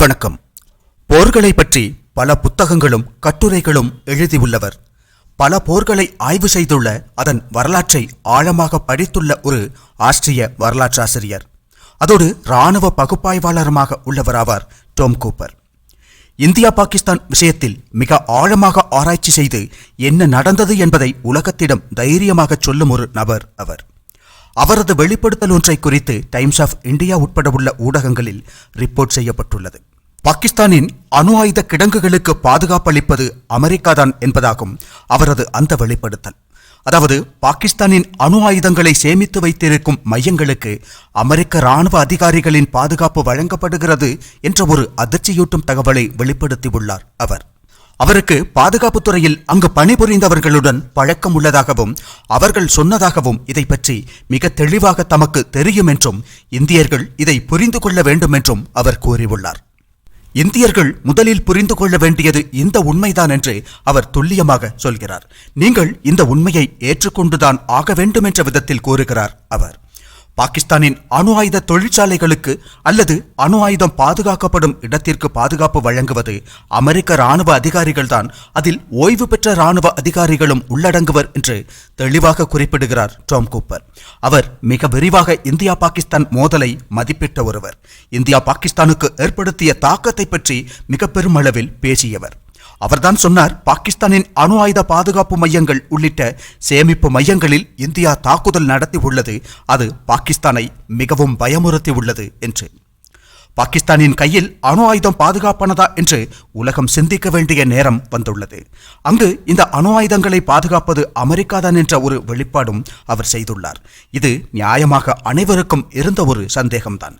வணக்கம். போர்களை பற்றி பல புத்தகங்களும் கட்டுரைகளும் எழுதியுள்ளவர். பல போர்களை ஆய்வு செய்துள்ள அதன் வரலாற்றை ஆழமாக படித்துள்ள ஒரு ஆஸ்திரிய வரலாற்றாசிரியர். அதோடு இராணுவ பகுப்பாய்வாளருமாக உள்ளவராவார் டோம் கூப்பர். இந்தியா பாகிஸ்தான் விஷயத்தில் மிக ஆழமாக ஆராய்ச்சி செய்து என்ன நடந்தது என்பதை உலகத்திடம் தைரியமாக சொல்லும் ஒரு நபர் அவர். அவரது வெளிப்படுத்தல் ஒன்றை குறித்து டைம்ஸ் ஆஃப் இந்தியா உட்பட உள்ள ஊடகங்களில் ரிப்போர்ட் செய்யப்பட்டுள்ளது. பாகிஸ்தானின் அணு ஆயுத கிடங்குகளுக்கு பாதுகாப்பளிப்பது அமெரிக்காதான் என்பதாகும் அவரது அந்த வெளிப்படுத்தல். அதாவது பாகிஸ்தானின் அணு ஆயுதங்களை சேமித்து வைத்திருக்கும் மையங்களுக்கு அமெரிக்க ராணுவ அதிகாரிகளின் பாதுகாப்பு வழங்கப்படுகிறது என்ற ஒரு அதிர்ச்சியூட்டும் தகவலை வெளிப்படுத்தியுள்ளார் அவர். அவருக்கு பாதுகாப்புத்துறையில் அங்கு பணிபுரிந்தவர்களுடன் பழக்கம் உள்ளதாகவும் அவர்கள் சொன்னதாகவும் இதை பற்றி மிக தெளிவாக தமக்கு தெரியும் என்றும் இந்தியர்கள் இதை புரிந்து கொள்ள வேண்டும் என்றும் அவர் கூறியுள்ளார். இந்தியர்கள் முதலில் புரிந்து கொள்ள வேண்டியது இந்த உண்மைதான் என்று அவர் துல்லியமாக சொல்கிறார். நீங்கள் இந்த உண்மையை ஏற்றுக்கொண்டுதான் ஆக வேண்டும் என்ற விதத்தில் கூறுகிறார் அவர். பாகிஸ்தானின் அணு ஆயுத தொழிற்சாலைகளுக்கு அல்லது அணு ஆயுதம் பாதுகாக்கப்படும் இடத்திற்கு பாதுகாப்பு வழங்குவது அமெரிக்க ராணுவ அதிகாரிகள்தான் அதில் ஓய்வு பெற்ற ராணுவ அதிகாரிகளும் உள்ளடங்குவர் என்று தெளிவாக குறிப்பிடுகிறார் டாம் கூப்பர். அவர் மிக விரிவாக இந்தியா பாகிஸ்தான் மோதலை மதிப்பிட்ட ஒருவர். இந்தியா பாகிஸ்தானுக்கு ஏற்படுத்திய தாக்கத்தை பற்றி மிக பெருமளவில் பேசியவர். அவர்தான் சொன்னார் பாகிஸ்தானின் அணு ஆயுத பாதுகாப்பு மையங்கள் உள்ளிட்ட சேமிப்பு மையங்களில் இந்தியா தாக்குதல் நடத்தி உள்ளது. அது பாகிஸ்தானை மிகவும் பயமுறுத்தி உள்ளது என்று. பாகிஸ்தானின் கையில் அணு ஆயுதம் பாதுகாப்பானதா என்று உலகம் சிந்திக்க வேண்டிய நேரம் வந்துள்ளது. அங்கு இந்த அணு ஆயுதங்களை பாதுகாப்பது அமெரிக்காதான் என்ற ஒரு வெளிப்பாடும் அவர் செய்துள்ளார். இது நியாயமாக அனைவருக்கும் இருந்த ஒரு சந்தேகம்தான்.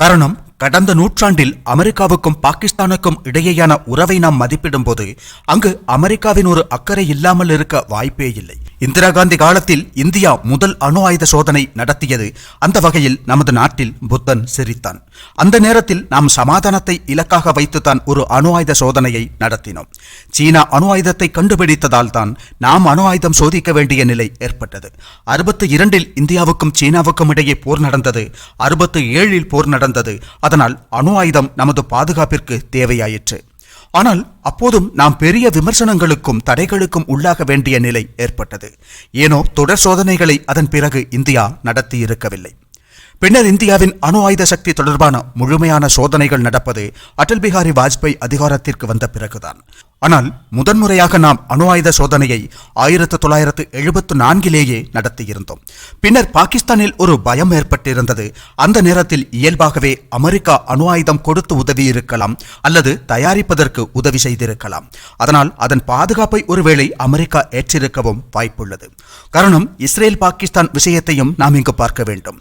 காரணம் கடந்த நூற்றாண்டில் அமெரிக்காவுக்கும் பாகிஸ்தானுக்கும் இடையேயான உறவை நாம் மதிப்பிடும்போது அங்கு அமெரிக்காவின் ஒரு அக்கறை இல்லாமல் இருக்க வாய்ப்பே இல்லை. இந்திரா காந்தி காலத்தில் இந்தியா முதல் அணு ஆயுத சோதனை நடத்தியது. அந்த வகையில் நமது நாட்டில் புத்தன் சிரித்தான். அந்த நேரத்தில் நாம் சமாதானத்தை இலக்காக வைத்துத்தான் ஒரு அணு ஆயுத சோதனையை நடத்தினோம். சீனா அணு ஆயுதத்தை கண்டுபிடித்ததால் தான் நாம் அணு ஆயுதம் சோதிக்க வேண்டிய நிலை ஏற்பட்டது. அறுபத்தி இரண்டில் இந்தியாவுக்கும் சீனாவுக்கும் இடையே போர் நடந்தது. அறுபத்தி ஏழில் போர் நடந்தது. அதனால் அணு ஆயுதம் நமது பாதுகாப்பிற்கு தேவையாயிற்று. ஆனால் அப்போதும் நாம் பெரிய விமர்சனங்களுக்கும் தடைகளுக்கும் உள்ளாக வேண்டிய நிலை ஏற்பட்டது. ஏனோ தொடர் சோதனைகளை அதன் பிறகு இந்தியா நடத்தியிருக்கவில்லை. பின்னர் இந்தியாவின் அணு ஆயுத சக்தி தொடர்பான முழுமையான சோதனைகள் நடப்பது அடல் பிகாரி வாஜ்பாய் அதிகாரத்திற்கு வந்த பிறகுதான். ஆனால் முதன்முறையாக நாம் அணு ஆயுத சோதனையை ஆயிரத்து தொள்ளாயிரத்து எழுபத்து நான்கிலேயே நடத்தியிருந்தோம். பின்னர் பாகிஸ்தானில் ஒரு பயம் ஏற்பட்டிருந்தது. அந்த நேரத்தில் இயல்பாகவே அமெரிக்கா அணு ஆயுதம் கொடுத்து உதவி இருக்கலாம் அல்லது தயாரிப்பதற்கு உதவி செய்திருக்கலாம். அதனால் அதன் பாதுகாப்பை ஒருவேளை அமெரிக்கா ஏற்றிருக்கவும் வாய்ப்புள்ளது. காரணம் இஸ்ரேல் பாகிஸ்தான் விஷயத்தையும் நாம் இங்கு பார்க்க வேண்டும்.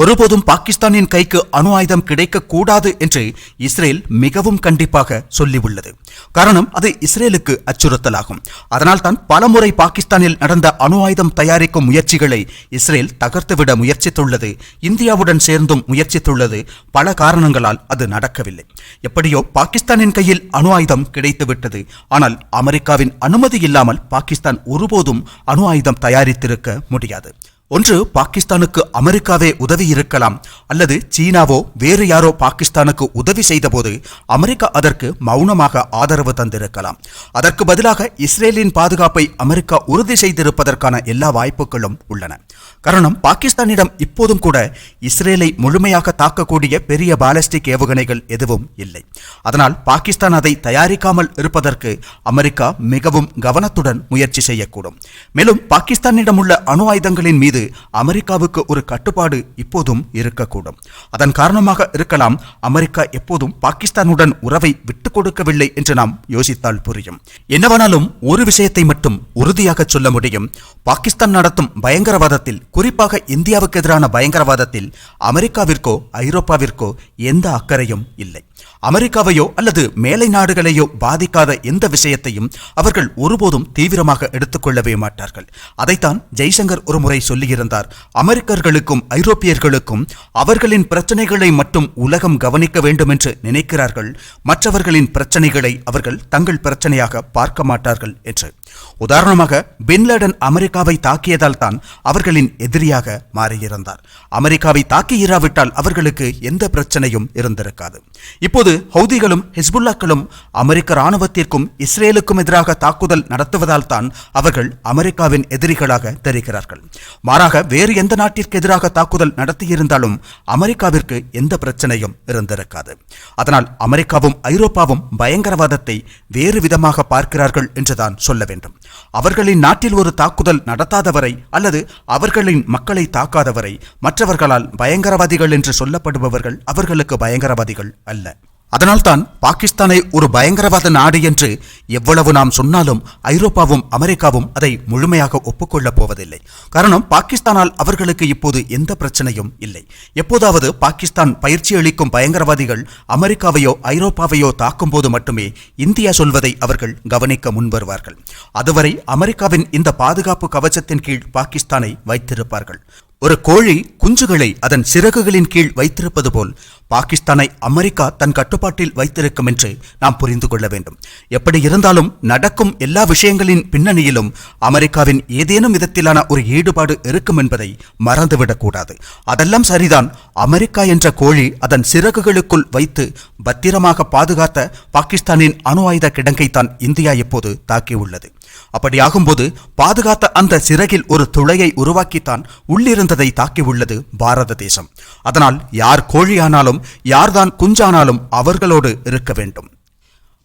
ஒருபோதும் பாகிஸ்தானின் கைக்கு அணு ஆயுதம் கிடைக்க கூடாது என்று இஸ்ரேல் மிகவும் கண்டிப்பாக சொல்லியுள்ளது. காரணம் அது இஸ்ரேலுக்கு அச்சுறுத்தலாகும். அதனால் தான் பலமுறை பாகிஸ்தானில் நடந்த அணு ஆயுதம் தயாரிக்கும் முயற்சிகளை இஸ்ரேல் தகர்த்துவிட முயற்சித்துள்ளது. இந்தியாவுடன் சேர்ந்தும் முயற்சித்துள்ளது. பல காரணங்களால் அது நடக்கவில்லை. எப்படியோ பாகிஸ்தானின் கையில் அணு ஆயுதம் கிடைத்துவிட்டது. ஆனால் அமெரிக்காவின் அனுமதி இல்லாமல் பாகிஸ்தான் ஒருபோதும் அணு ஆயுதம் தயாரித்திருக்க முடியாது. ஒன்று பாகிஸ்தானுக்கு அமெரிக்காவே உதவி இருக்கலாம் அல்லது சீனாவோ வேறு யாரோ பாகிஸ்தானுக்கு உதவி செய்தபோது அமெரிக்கா அதற்கு மௌனமாக ஆதரவு தந்திருக்கலாம். அதற்கு பதிலாக இஸ்ரேலின் பாதுகாப்பை அமெரிக்கா உறுதி செய்திருப்பதற்கான எல்லா வாய்ப்புகளும் உள்ளன. காரணம் பாகிஸ்தானிடம் இப்போதும் கூட இஸ்ரேலை முழுமையாக தாக்கக்கூடிய பெரிய பாலிஸ்டிக் ஏவுகணைகள் எதுவும் இல்லை. அதனால் பாகிஸ்தான் அதை தயாரிக்காமல் இருப்பதற்கு அமெரிக்கா மிகவும் கவனத்துடன் முயற்சி செய்யக்கூடும். மேலும் பாகிஸ்தானிடம் உள்ள அணு ஆயுதங்களின் மீது அமெரிக்காவுக்கு ஒரு கட்டுப்பாடு இப்போதும் இருக்கக்கூடும். அதன் காரணமாக இருக்கலாம் அமெரிக்கா எப்போதும் பாகிஸ்தானுடன் உறவை விட்டுக் கொடுக்கவில்லை என்று நாம் யோசித்தால் புரியும். என்னவானாலும் ஒரு விஷயத்தை மட்டும் உறுதியாக சொல்ல முடியும். பாகிஸ்தான் நடத்தும் பயங்கரவாதத்தில் குறிப்பாக இந்தியாவுக்கு எதிரான பயங்கரவாதத்தில் அமெரிக்காவிற்கோ ஐரோப்பாவிற்கோ எந்த அக்கறையும் இல்லை. அமெரிக்காவையோ அல்லது மேலை நாடுகளையோ பாதிக்காத எந்த விஷயத்தையும் அவர்கள் ஒருபோதும் தீவிரமாக எடுத்துக்கொள்ளவே மாட்டார்கள். அதைத்தான் ஜெய்சங்கர் ஒருமுறை சொல்லியிருந்தார். அமெரிக்கர்களுக்கும் ஐரோப்பியர்களுக்கும் அவர்களின் பிரச்சனைகளை மட்டும் உலகம் கவனிக்க வேண்டும் என்று நினைக்கிறார்கள். மற்றவர்களின் பிரச்சனைகளை அவர்கள் தங்கள் பிரச்சனையாக பார்க்க மாட்டார்கள் என்று. உதாரணமாக பின்லேடன் அமெரிக்காவை தாக்கியதால் தான் அவர்களின் எதிரியாக மாறியிருந்தார். அமெரிக்காவை தாக்கியிராவிட்டால் அவர்களுக்கு எந்த பிரச்சனையும் இருந்திருக்காது. இப்போது ஹவுதிகளும் ஹிஸ்புல்லாக்களும் அமெரிக்க ராணுவத்திற்கும் இஸ்ரேலுக்கும் எதிராக தாக்குதல் நடத்துவதால் தான் அவர்கள் அமெரிக்காவின் எதிரிகளாக தெரிகிறார்கள். மாறாக வேறு எந்த நாட்டிற்கு எதிராக தாக்குதல் நடத்தியிருந்தாலும் அமெரிக்காவிற்கு எந்த பிரச்சனையும் இருந்திருக்காது. அதனால் அமெரிக்காவும் ஐரோப்பாவும் பயங்கரவாதத்தை வேறு விதமாக பார்க்கிறார்கள் என்றுதான் சொல்ல வேண்டும். அவர்களின் நாட்டில் ஒரு தாக்குதல் நடத்தாதவரை அல்லது அவர்களின் மக்களை தாக்காதவரை மற்றவர்களால் பயங்கரவாதிகள் என்று சொல்லப்படுபவர்கள் அவர்களுக்கு பயங்கரவாதிகள் அல்ல. அதனால்தான் பாகிஸ்தானை ஒரு பயங்கரவாத நாடு என்று எவ்வளவு நாம் சொன்னாலும் ஐரோப்பாவும் அமெரிக்காவும் அதை முழுமையாக ஒப்புக்கொள்ளப் போவதில்லை. காரணம் பாகிஸ்தானால் அவர்களுக்கு இப்போது எந்த பிரச்சனையும் இல்லை. எப்போதாவது பாகிஸ்தான் பயிற்சி அளிக்கும் பயங்கரவாதிகள் அமெரிக்காவையோ ஐரோப்பாவையோ தாக்கும்போது மட்டுமே இந்தியா சொல்வதை அவர்கள் கவனிக்க முன்வருவார்கள். அதுவரை அமெரிக்காவின் இந்த பாதுகாப்பு கவச்சத்தின் கீழ் பாகிஸ்தானை வைத்திருப்பார்கள். ஒரு கோழி குஞ்சுகளை அதன் சிறகுகளின் கீழ் வைத்திருப்பது போல் பாகிஸ்தானை அமெரிக்கா தன் கட்டுப்பாட்டில் வைத்திருக்கும் என்று நாம் புரிந்து கொள்ள வேண்டும். எப்படி இருந்தாலும் நடக்கும் எல்லா விஷயங்களின் பின்னணியிலும் அமெரிக்காவின் ஏதேனும் விதத்திலான ஒரு ஈடுபாடு இருக்கும் என்பதை மறந்துவிடக்கூடாது அதெல்லாம் சரிதான். அமெரிக்கா என்ற கோழி அதன் சிறகுகளுக்குள் வைத்து பத்திரமாக பாதுகாத்த பாகிஸ்தானின் அணு ஆயுத கிடங்கை தான் இந்தியா இப்போது தாக்கியுள்ளது. அப்படியாகும்போது பாதுகாத்த அந்த சிறகில் ஒரு துளையை உருவாக்கித்தான் உள்ளிருந்ததை தாக்கியுள்ளது பாரத தேசம். அதனால் யார் கோழியானாலும் யார்தான் குஞ்சானாலும் அவர்களோடு இருக்க வேண்டும்.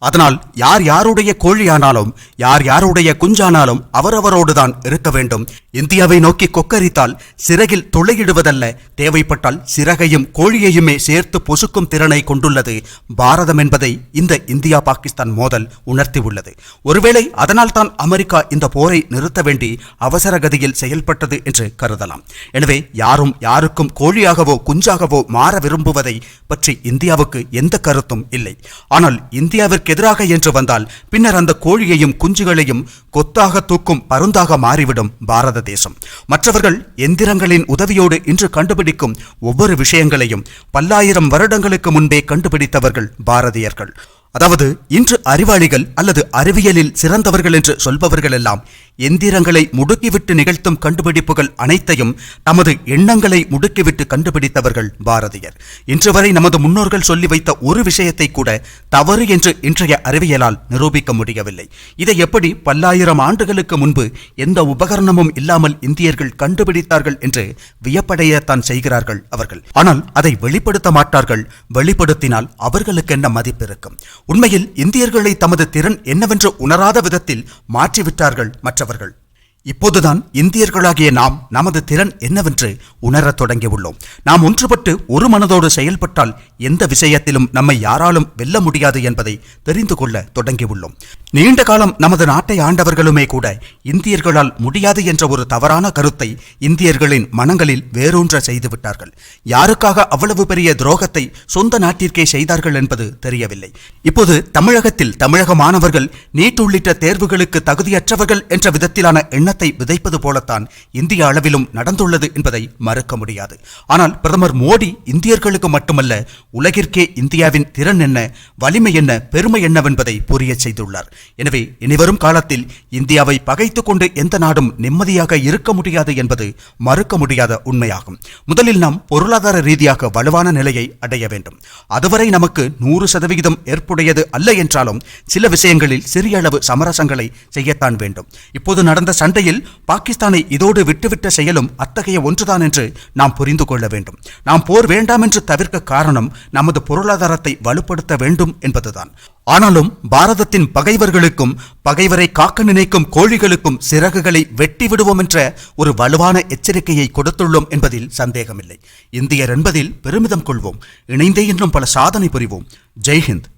அதனால் யார் யாருடைய கோழியானாலும் யார் யாருடைய குஞ்சானாலும் அவரவரோடுதான் இருக்க வேண்டும். இந்தியாவை நோக்கி கொக்கரித்தால் சிறகில் துளையிடுவதல்ல. தேவைப்பட்டால் சிறகையும் கோழியையுமே சேர்த்து பொசுக்கும் திறனை கொண்டுள்ளது. பாரதம் என்பதை இந்த இந்தியா பாகிஸ்தான் மோதல் உணர்த்தியுள்ளது. ஒருவேளை அதனால்தான் அமெரிக்கா இந்த போரை நிறுத்த வேண்டி அவசர கதியில் செயல்பட்டது என்று கருதலாம். எனவே யாரும் யாருக்கும் கோழியாகவோ குஞ்சாகவோ மாற விரும்புவதை பற்றி இந்தியாவுக்கு எந்த கருத்தும் இல்லை. ஆனால் இந்தியாவிற்கு எதிராக என்று வந்தால் பின்னர் அந்த கோழியையும் குஞ்சுகளையும் கொத்தாக தூக்கும் பருந்தாக மாறிவிடும் பாரத தேசம். மற்றவர்கள் எந்திரங்களின் உதவியோடு இன்று கண்டுபிடிக்கும் ஒவ்வொரு விஷயங்களையும் பல்லாயிரம் வருடங்களுக்கு முன்பே கண்டுபிடித்தவர்கள் பாரதியர்கள். அதாவது இன்று அறிவாளிகள் அல்லது அறிவியலில் சிறந்தவர்கள் என்று சொல்பவர்கள் எல்லாம் எந்திரங்களை முடுக்கிவிட்டு நிகழ்த்தும் கண்டுபிடிப்புகள் அனைத்தையும் நமது எண்ணங்களை முடுக்கிவிட்டு கண்டுபிடித்தவர்கள் பாரதியர். இன்று வரை நமது முன்னோர்கள் சொல்லி வைத்த ஒரு விஷயத்தை கூட தவறு என்று இன்றைய அறிவியலால் நிரூபிக்க முடியவில்லை. இதை எப்படி பல்லாயிரம் ஆண்டுகளுக்கு முன்பு எந்த உபகரணமும் இல்லாமல் இந்தியர்கள் கண்டுபிடித்தார்கள் என்று வியப்படையத்தான் செய்கிறார்கள் அவர்கள். ஆனால் அதை வெளிப்படுத்த மாட்டார்கள் வெளிப்படுத்தினால் அவர்களுக்கு என்ன மதிப்பு இருக்கும்? உண்மையில் இந்தியர்களை தமது திறன் என்னவென்று உணராத விதத்தில் மாற்றிவிட்டார்கள் மற்றவர்கள். இப்போதுதான் இந்தியர்களாகிய நாம் நமது திறன் என்னவென்று உணரத் தொடங்கியுள்ளோம். நாம் ஒன்றுபட்டு ஒரு மனதோடு செயல்பட்டால் எந்த விஷயத்திலும் நம்மை யாராலும் வெல்ல முடியாது என்பதை தெரிந்து கொள்ள தொடங்கியுள்ளோம். நீண்ட காலம் நமது நாட்டை ஆண்டவர்களுமே கூட இந்தியர்களால் முடியாது என்ற ஒரு தவறான கருத்தை இந்தியர்களின் மனங்களில் வேரூன்ற செய்துவிட்டார்கள். யாருக்காக அவ்வளவு பெரிய துரோகத்தை சொந்த நாட்டிற்கே செய்தார்கள் என்பது தெரியவில்லை. இப்போது தமிழகத்தில் தமிழக மாணவர்கள் நீட் உள்ளிட்ட தேர்வுகளுக்கு தகுதியற்றவர்கள் என்ற விதத்திலான எண்ணத்தை விதைப்பது போலத்தான் இந்திய அளவிலும் நடந்துள்ளது என்பதை மறுக்க முடியாது. ஆனால் பிரதமர் மோடி இந்தியர்களுக்கு மட்டுமல்ல உலகிற்கே இந்தியாவின் திறன் என்ன வலிமை என்ன பெருமை என்னவென்பதை புரிய செய்துள்ளார். எனவே இனிவரும் காலத்தில் இந்தியாவை பகைத்துக் கொண்டு எந்த நாடும் நிம்மதியாக இருக்க முடியாது என்பது மறுக்க முடியாத உண்மையாகும். முதலில் நாம் பொருளாதார ரீதியாக வலுவான நிலையை அடைய வேண்டும். அதுவரை நமக்கு நூறு சதவிகிதம் ஏற்புடையது அல்ல என்றாலும் சில விஷயங்களில் சிறிய அளவு சமரசங்களை செய்யத்தான் வேண்டும். இப்போது நடந்த சண்டை சண்டையில் பாகிஸ்தானை இதோடு விட்டுவிட்ட செயலும் அத்தகைய ஒன்றுதான் என்று நாம் புரிந்து கொள்ள வேண்டும். நாம் போர் வேண்டாம் என்று தவிர்க்க காரணம் நமது பொருளாதாரத்தை வலுப்படுத்த வேண்டும் என்பதுதான். ஆனாலும் பாரதத்தின் பகைவர்களுக்கும் பகைவரை காக்க நினைக்கும் கோழிகளுக்கும் சிறகுகளை வெட்டி விடுவோம் என்ற ஒரு வலுவான எச்சரிக்கையை கொடுத்துள்ளோம் என்பதில் சந்தேகமில்லை. இந்தியர் என்பதில் பெருமிதம் கொள்வோம். இணைந்தே இன்னும் பல சாதனை புரிவோம். ஜெய்ஹிந்த்.